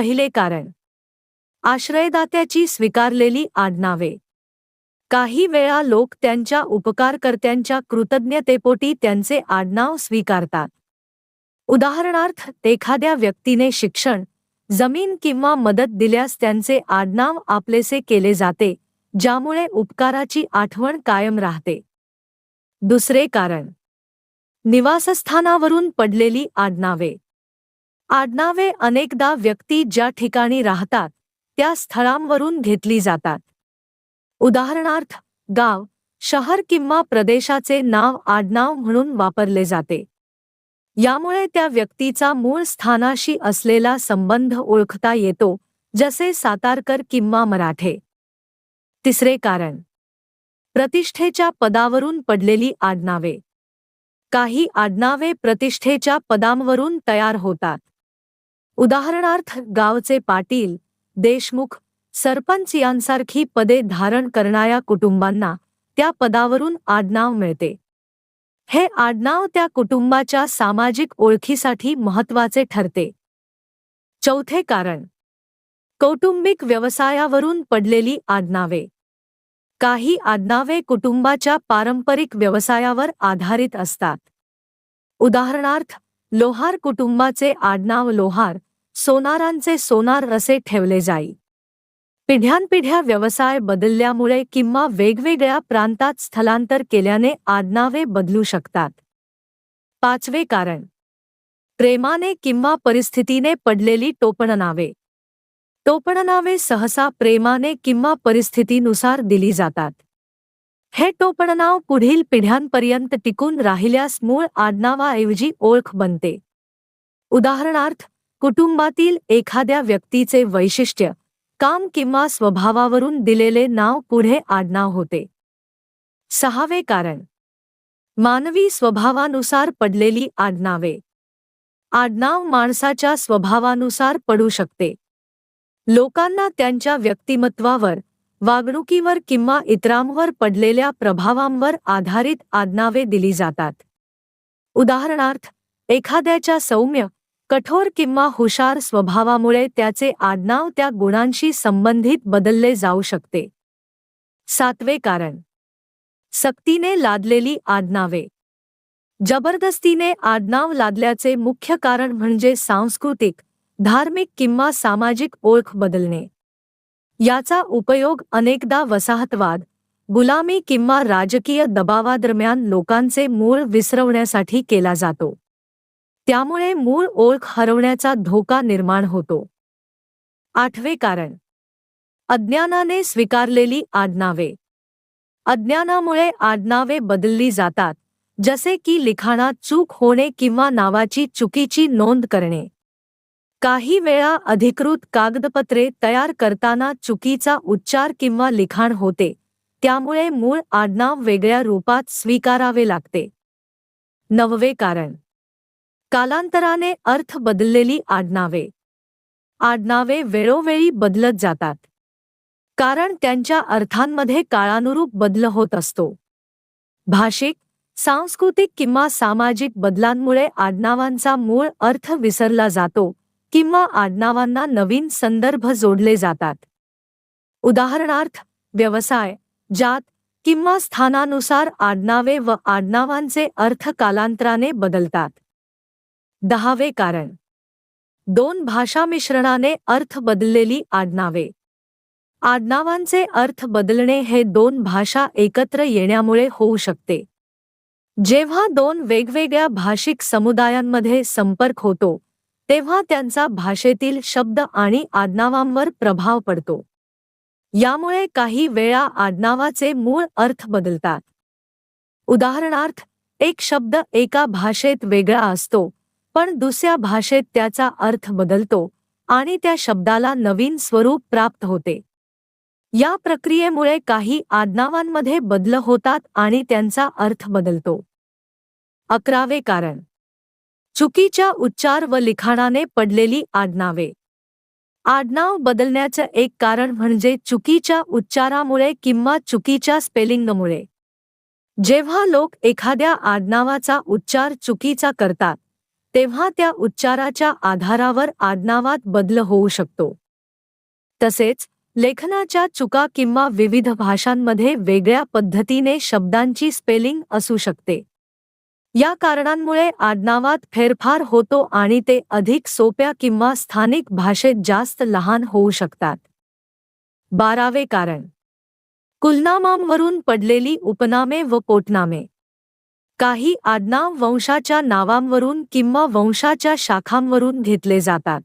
पहिले कारण. आश्रयदात्याची स्वीकारलेली आडनावे. काही वेळा लोक त्यांच्या उपकारकर्त्यांच्या कृतज्ञतेपोटी त्यांचे आडनाव स्वीकारतात. उदाहरणार्थ एखाद्या व्यक्तीने शिक्षण जमीन किंवा मदत दिल्यास त्यांचे आडनाव आपलेसे केले जाते ज्यामुळे उपकाराची आठवण कायम राहते. दुसरे कारण. निवासस्थानावरून पडलेली आडनावे. आडनावे अनेकदा व्यक्ती ज्या ठिकाणी राहतात त्या स्थळांवरून घेतली जातात. उदाहरणार्थ गाव शहर किंवा प्रदेशाचे नाव आडनाव म्हणून वापरले जाते. यामुळे त्या व्यक्तीचा मूळ स्थानाशी असलेला संबंध ओळखता येतो जसे सातारकर किंवा मराठे. तिसरे कारण प्रतिष्ठेच्या पदावरून पडलेली आडनावे. काही आडनावे प्रतिष्ठेच्या पदांवरून तयार होतात. उदाहरणार्थ गावचे पाटील देशमुख सरपंच यांसारखी पदे धारण करणाऱ्या कुटुंबांना त्या पदावरून आडनाव मिळते. हे आडनाव त्या कुटुंबाच्या सामाजिक ओळखीसाठी महत्त्वाचे ठरते. चौथे कारण. कौटुंबिक व्यवसायावरून पडलेली आडनावे. काही आडनावे कुटुंबाच्या पारंपरिक व्यवसायावर आधारित असतात. उदाहरणार्थ लोहार कुटुंबाचे आडनाव लोहार सोनारांचे सोनार असे ठेवले जाई. पिढ्यानपिढ्या व्यवसाय बदलल्यामुळे किंवा वेगवेगळ्या प्रांतात स्थलांतर केल्याने आडनावे बदलू शकतात. पाचवे कारण. प्रेमाने किंवा परिस्थितीने पडलेली टोपणनावे. टोपणनावे सहसा प्रेमाने किंवा परिस्थितीनुसार दिली जातात. हे टोपणनाव पुढील पिढ्यांपर्यंत टिकून राहिल्यास मूळ आडनावाऐवजी ओळख बनते. उदाहरणार्थ कुटुंबातील एखाद्या व्यक्तीचे वैशिष्ट्य काम किंवा स्वभावावरून दिलेले नाव पुढे आडनाव होते. सहावे कारण. मानवी स्वभावानुसार पडलेली आडनावे. आडनाव माणसाच्या स्वभावानुसार पडू शकते. लोकांना त्यांच्या व्यक्तिमत्वावर वागणुकीवर किंवा इतरांवर पडलेल्या प्रभावांवर आधारित आडनावे दिली जातात. उदाहरणार्थ एखाद्याच्या सौम्य कठोर किंवा हुशार स्वभावामुळे त्याचे आडनाव त्या गुणांशी संबंधित बदलले जाऊ शकते. सातवे कारण. सक्तीने लादलेली आडनावे. जबरदस्तीने आडनाव लादल्याचे मुख्य कारण म्हणजे सांस्कृतिक धार्मिक किंवा सामाजिक ओळख बदलणे. याचा उपयोग अनेकदा वसाहतवाद गुलामी किंवा राजकीय दबावादरम्यान लोकांचे मूळ विसरवण्यासाठी केला जातो. त्यामुळे मूळ ओळख हरवण्याचा धोका निर्माण होतो. आठवे कारण. अज्ञानाने स्वीकारलेली आडनावे. अज्ञानामुळे आडनावे बदलली जातात जसे की लिखाणात चूक होणे किंवा नावाची चुकीची नोंद करणे. काही वेळा अधिकृत कागदपत्रे तयार करताना चुकीचा उच्चार किंवा लिखाण होते त्यामुळे मूळ आडनाव वेगळ्या रूपात स्वीकारावे लागते. नववे कारण. कालांतराने अर्थ बदललेली आडनावे. आडनावे वेळोवेळी बदलत जातात. कारण त्यांच्या अर्थांमध्ये काळानुरूप बदल होत असतो. भाषिक सांस्कृतिक किंवा सामाजिक बदलांमुळे आडनावांचा मूळ अर्थ विसरला जातो किंवा आडनावांना नवीन संदर्भ जोडले जातात. उदाहरणार्थ व्यवसाय जात किंवा स्थानानुसार आडनावे व आडनावांचे अर्थ कालांतराने बदलतात. दहावे कारण. दोन भाषा मिश्रणाने अर्थ बदललेली आडनावे. आडनावांचे अर्थ बदलणे हे दोन भाषा एकत्र येण्यामुळे होऊ शकते. जेव्हा दोन वेगवेगळ्या भाषिक समुदायांमध्ये संपर्क होतो, तेव्हा त्यांचा भाषेतील शब्द आणि आडनावांवर प्रभाव पडतो. यामुळे काही वेळा आडनावाचे मूळ अर्थ बदलतात. उदाहरणार्थ, एक शब्द एका भाषेत वेगळा असतो पण दुसऱ्या भाषेत त्याचा अर्थ बदलतो आणि त्या शब्दाला नवीन स्वरूप प्राप्त होते. या प्रक्रियेमुळे काही आडनावांमध्ये बदल होतात आणि त्यांचा अर्थ बदलतो. अकरावे कारण. चुकीच्या उच्चार व लिखाणाने पडलेली आडनावे. आडनाव बदलण्याचं एक कारण म्हणजे चुकीच्या उच्चारामुळे किंवा चुकीच्या स्पेलिंगमुळे. जेव्हा लोक एखाद्या आडनावाचा उच्चार चुकीचा करतात तेव्हा त्या उच्चाराच्या आधारावर आडनावात बदल होऊ शकतो. तसेच लेखनाच्या चुका किंवा विविध भाषांमध्ये वेगळ्या पद्धतीने शब्दांची स्पेलिंग असू शकते. या कारणांमुळे आडनावात फेरफार होतो आणि ते अधिक सोप्या किंवा स्थानिक भाषेत जास्त लहान होऊ शकतात. बारावे कारण. कुलनामांवरून पडलेली उपनामे व पोटनामे. काही आडनाव वंशाच्या नावांवरून किंवा वंशाच्या शाखांवरून घेतले जातात.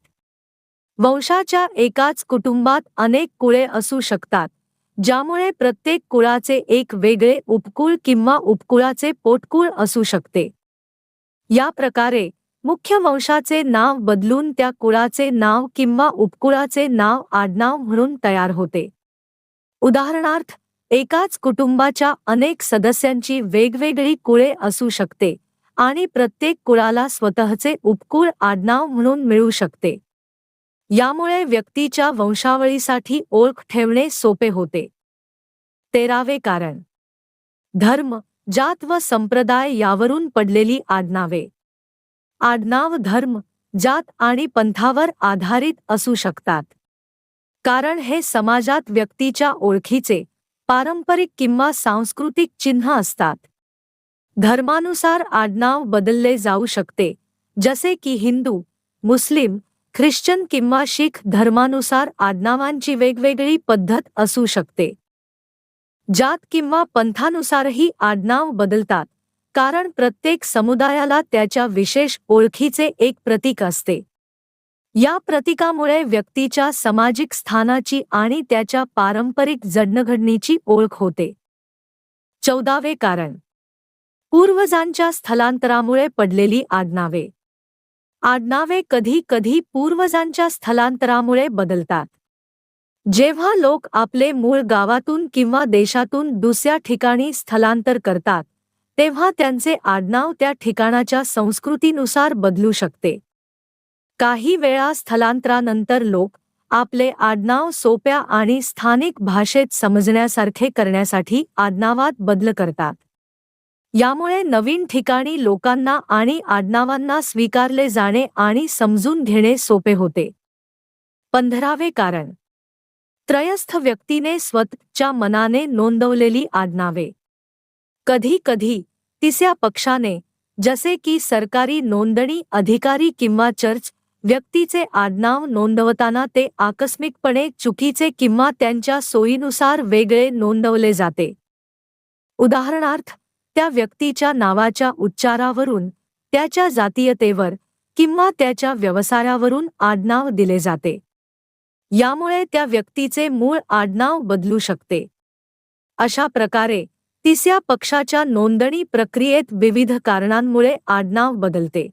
वंशाच्या एकाच कुटुंबात अनेक कुळे असू शकतात ज्यामुळे प्रत्येक कुळाचे एक वेगळे उपकुळ किंवा उपकुळाचे पोटकुळ असू शकते. या प्रकारे मुख्य वंशाचे नाव बदलून त्या कुळाचे नाव किंवा उपकुळाचे नाव आडनाव म्हणून तयार होते. उदाहरणार्थ एकाच कुटुंबाच्या अनेक सदस्यांची वेगवेगळी कुळे असू शकते आणि प्रत्येक कुळाला स्वतःचे उपकुळ आडनाव म्हणून मिळू शकते. यामुळे व्यक्तीच्या वंशावळीसाठी ओळख ठेवणे सोपे होते. तेरावे कारण. धर्म जात व संप्रदाय यावरून पडलेली आडनावे. आडनाव धर्म जात आणि पंथावर आधारित असू शकतात. कारण हे समाजात व्यक्तीच्या ओळखीचे पारंपरिक किंवा सांस्कृतिक चिन्ह असतात. धर्मानुसार आडनाव बदलले जाऊ शकते. जसे की हिंदू मुस्लिम ख्रिश्चन किंवा शीख धर्मानुसार आडनावांची वेगवेगळी पद्धत असू शकते. जात किंवा पंथानुसारही आडनाव बदलतात कारण प्रत्येक समुदायाला त्याच्या विशेष ओळखीचे एक प्रतीक असते. या प्रतीकामुळे व्यक्तीच्या सामाजिक स्थानाची आणि त्याच्या पारंपरिक जडणघडणीची ओळख होते. चौदावे कारण. पूर्वजांच्या स्थलांतरामुळे पडलेली आडनावे. आडनावे कधी कधी पूर्वजांच्या स्थलांतरामुळे बदलतात. जेव्हा लोक आपले मूळ गावातून किंवा देशातून दुसऱ्या ठिकाणी स्थलांतर करतात तेव्हा त्यांचे आडनाव त्या ठिकाणाच्या संस्कृतीनुसार बदलू शकते. काही वेळा स्थलांतरानंतर लोक आपले आडनाव सोप्या आणि स्थानिक भाषेत समजण्यासारखे करण्यासाठी आडनावात बदल करतात. यामुळे नवीन ठिकाणी लोकांना आणि आडनावांना स्वीकारले जाणे आणि समजून घेणे सोपे होते. पंधरावे कारण. त्रयस्थ व्यक्तीने स्वतःच्या मनाने नोंदवलेली आडनावे. कधी कधी तिसऱ्या पक्षाने जसे की सरकारी नोंदणी अधिकारी किंवा चर्च व्यक्तीचे आडनाव नोंदवताना ते आकस्मिकपणे चुकीचे किंवा त्यांच्या सोयीनुसार वेगळे नोंदवले जाते. उदाहरणार्थ त्या व्यक्तीच्या नावाच्या उच्चारावरून त्याच्या जातीयतेवर किंवा त्याच्या व्यवसायावरून आडनाव दिले जाते. यामुळे त्या व्यक्तीचे मूळ आडनाव बदलू शकते. अशा प्रकारे तिसऱ्या पक्षाच्या नोंदणी प्रक्रियेत विविध कारणांमुळे आडनाव बदलते.